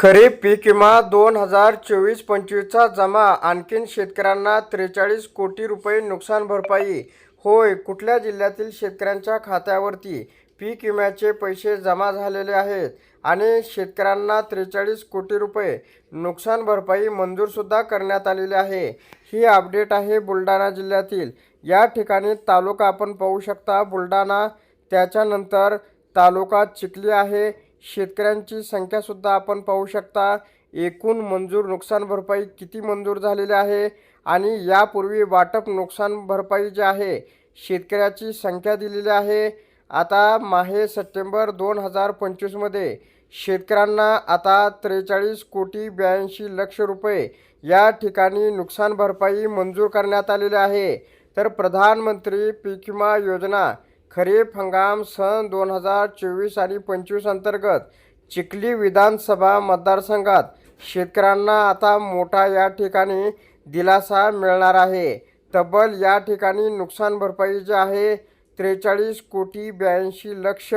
खरीप पीक विमा दोन हजार चोवीस पंचवीसचा जमा. आणखीन शेतकऱ्यांना त्रेचाळीस कोटी रुपये नुकसान भरपाई. होय कुठल्या जिल्ह्यातील शेतकऱ्यांच्या खात्यावरती पीक विम्याचे पैसे जमा झालेले आहेत? आणि शेतकऱ्यांना त्रेचाळीस कोटी रुपये नुकसान भरपाई मंजूरसुद्धा करण्यात आलेली आहे. ही अपडेट आहे बुलढाणा जिल्ह्यातील. या ठिकाणी तालुका आपण पाहू शकता. बुलढाणा त्याच्यानंतर तालुका चिखली आहे. शेतकऱ्यांची संख्यासुद्धा आपण पाहू शकता. एकूण मंजूर नुकसान भरपाई किती मंजूर झालेली आहे? आणि यापूर्वी वाटप नुकसान भरपाई जे आहे शेतकऱ्याची संख्या दिलेली आहे. आता माहे सप्टेंबर दोन हजार पंचवीसमध्ये शेतकऱ्यांना आता त्रेचाळीस कोटी ब्याऐंशी लक्ष रुपये या ठिकाणी नुकसान भरपाई मंजूर करण्यात आलेली आहे. तर प्रधानमंत्री पीक विमा योजना खरीप हंगाम सन दोन हजार चोवीस आणि पंचवीस अंतर्गत चिखली विधानसभा मतदारसंघात शेतकऱ्यांना आता मोठा या ठिकाणी दिलासा मिळणार आहे. तब्बल या ठिकाणी नुकसान भरपाई जी आहे त्रेचाळीस कोटी ब्याऐंशी लक्ष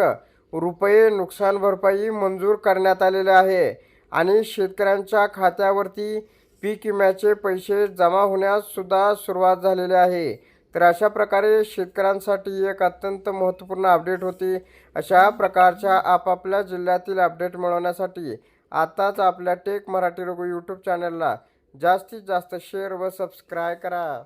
रुपये नुकसान भरपाई मंजूर करण्यात आलेले आहे आणि शेतकऱ्यांच्या खात्यावरती पीक विम्याचे पैसे जमा होण्यास सुद्धा सुरुवात झालेली आहे. तर अशा प्रकारे शेतकऱ्यांसाठी एक अत्यंत महत्त्वपूर्ण अपडेट होती. अशा प्रकारच्या आपापल्या जिल्ह्यातील अपडेट मिळवण्यासाठी आताच आपल्या टेक मराठी रघु यूट्यूब चॅनलला जास्तीत जास्त शेअर व सबस्क्राय करा.